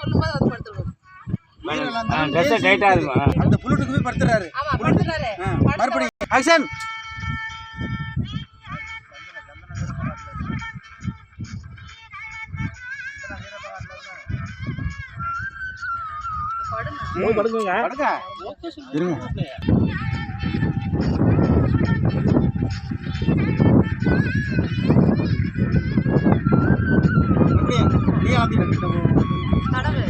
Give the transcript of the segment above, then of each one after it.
சொல்லும்போது வந்து படுத்துருவோம். இருக்கும் அந்த புல்லட்டுக்கு போய் படுத்துறாரு. ஆமா படுத்துறாரு. மறுபடியும் படுங்க. Thank you. நீ ஆந்தி கட்டிட்டு கடவு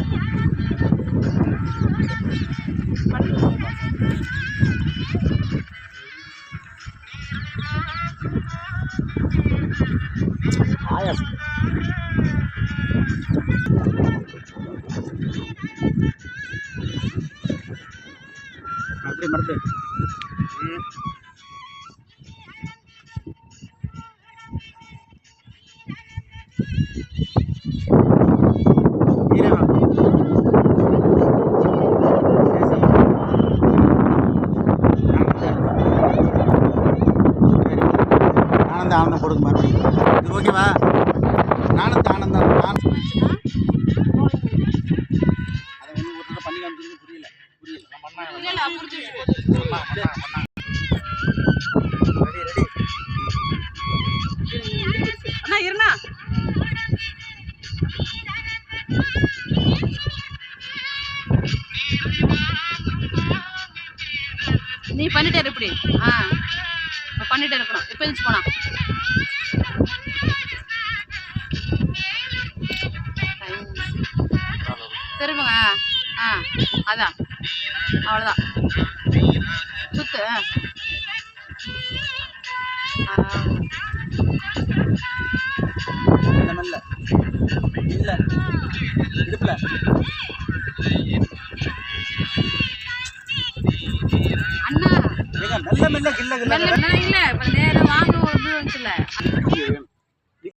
ஆயாசம் மறுபடியும் மறுபடியும். ஈரமா. ஆனந்த ஆனந்தம் கொடுங்க மறுபடியும். இது ஓகேவா? ஆனந்த ஆனந்தம் அதை ஒன்று ஒரு பண்ணி காமிச்சிருக்கு புரியல. புரியல. நீ பண்ணிட்டே இரு இப்படி. ஆ இப்ப பண்ணிட்டே இருக்கணும் இப்ப எழுந்து போனா? திரும்புங்க ஆ அதான். அவ்வளோதான் சுத்து இல்ல. இடுப்புல. அண்ணா. மெல்ல மெல்ல கில்ல கில்ல இல்ல. இப்ப நேரம் வாங்க ஒரு இது வந்துச்சுல